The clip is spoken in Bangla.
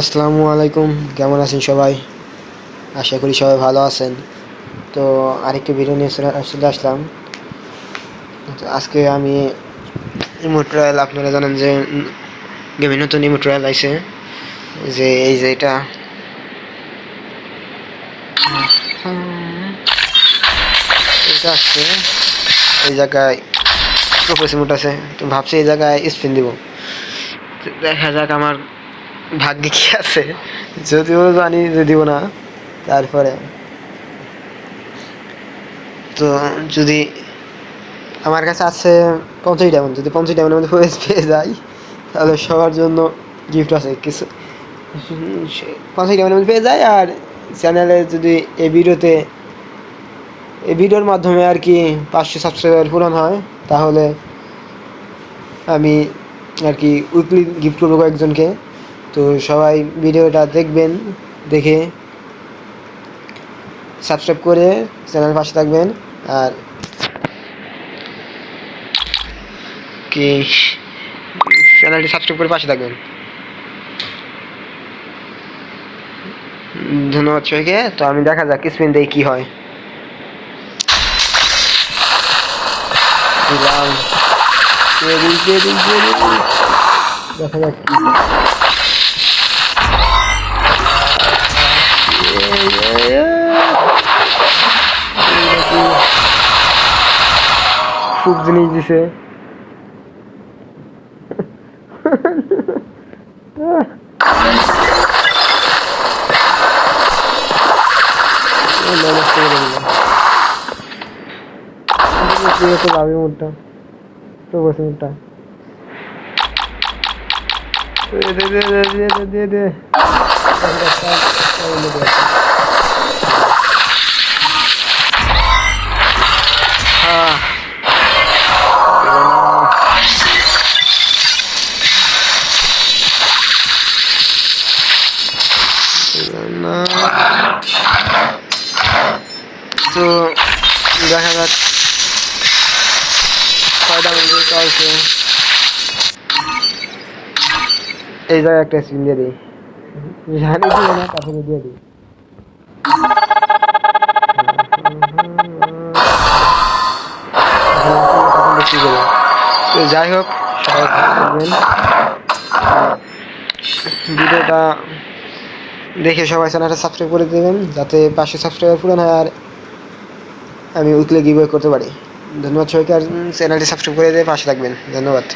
আসসালামু আলাইকুম। কেমন আছেন সবাই? আশা করি সবাই ভালো আছেন। তো আরেকটি ভিডিও নিয়ে চলে আসলাম। আজকে আমি ইমোট ট্রায়াল আপনারা জানেন যে গেমে নতুন ইমোট ট্রায়াল আছে যে এই যে এটা। আসছে এই জায়গায় আছে। তো ভাবছি এই জায়গায় স্পিন দিব। দেখা যাক আমার ভাগ্যে কি আছে? যদিও জানি যে দিব না, তারপরে। তো যদি আমার কাছে আছে পঞ্চাশ ডায়মন্ড যদি পঞ্চাশ ডায়মন্ডের মধ্যে পেয়ে যাই, তাহলে সবার জন্য গিফট আছে। কিছু পঞ্চাশ ডায়মন্ডের মধ্যে পেয়ে যায় আর চ্যানেলে যদি এই ভিডিওতে, এই ভিডিওর মাধ্যমে আর কি পাঁচশো সাবস্ক্রাইবার পূরণ হয়, তাহলে আমি আর কি উইকলি গিফট করব কয়েকজনকে। তো সবাই ভিডিওটা দেখবেন, দেখে সাবস্ক্রাইব করে চ্যানেল পাশে থাকবেন, আর কি চ্যানেলটি সাবস্ক্রাইব করে পাশে থাকবেন। ধন্যবাদ সবাইকে, তো আমি দেখা যাক স্পিন দিয়ে কি হয়। দেখা যাক। খুব জিনিস দিছে। যাবে মুডটা তো দে দে দে দে দে দে দে। দেখা যাক। চলছে এই জায়গায় একটা স্পিন দিয়ে দিই। জানি দিয়ে না তারপরে দিয়ে দিই। যাই হোক সবাই ভিডিওটা দেখে সবাই চ্যানেলটা সাবস্ক্রাইব করে দেবেন যাতে পাঁচশো সাবস্ক্রাইবার পূরণ হয়। আর আমি উইকলি গিভ করতে পারি। ধন্যবাদ সবাইকে, আর চ্যানেলটি সাবস্ক্রাইব করে দিয়ে পাশে থাকবেন। ধন্যবাদ।